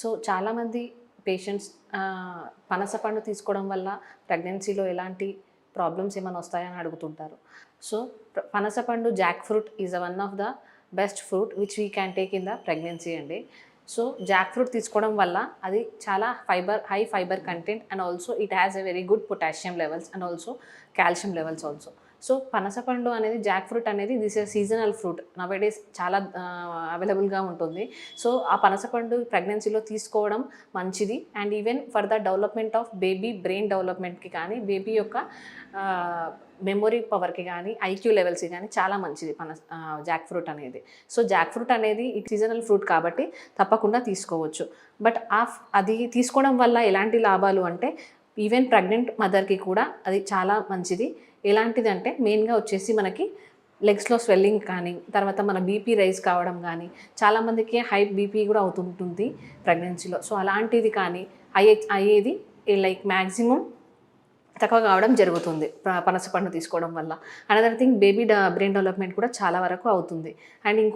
So చాలామంది patients పనసపండు తీసుకోవడం వల్ల ప్రెగ్నెన్సీలో ఎలాంటి ప్రాబ్లమ్స్ ఏమైనా వస్తాయని అడుగుతుంటారు. సో పనసపండు jack fruit is one of the best fruit which we can take in the pregnancy అండి. సో జాక్ ఫ్రూట్ తీసుకోవడం వల్ల అది చాలా fiber high fiber content and also it has a very good potassium levels and also calcium levels also so పనసపండు అనేది Jack fruit అనేది this is seasonal fruit. Nowadays చాలా అవైలబుల్గా ఉంటుంది. సో ఆ పనసపండు ప్రెగ్నెన్సీలో తీసుకోవడం మంచిది. And even for the development of baby brain డెవలప్మెంట్కి కానీ బేబీ యొక్క మెమొరీ పవర్కి కానీ ఐక్యూ లెవెల్స్కి కానీ చాలా మంచిది మన జాక్ ఫ్రూట్ అనేది. సో జాక్ ఫ్రూట్ అనేది ఈ సీజనల్ ఫ్రూట్ కాబట్టి తప్పకుండా తీసుకోవచ్చు. బట్ ఆ అది తీసుకోవడం వల్ల ఎలాంటి లాభాలు అంటే ఈవెన్ ప్రెగ్నెంట్ మదర్కి కూడా అది చాలా మంచిది. ఎలాంటిది అంటే మెయిన్గా వచ్చేసి మనకి లెగ్స్లో స్వెల్లింగ్ కానీ తర్వాత మన బీపీ రైజ్ కావడం కానీ చాలామందికి హై బీపీ కూడా అవుతుంటుంది ప్రెగ్నెన్సీలో. సో అలాంటిది కానీ అయ్యే అయ్యేది లైక్ మ్యాక్సిమం తక్కువ కావడం జరుగుతుంది ప- పనస పండు తీసుకోవడం వల్ల. Another thing baby brain development కూడా చాలా వరకు అవుతుంది. అండ్ ఇంకో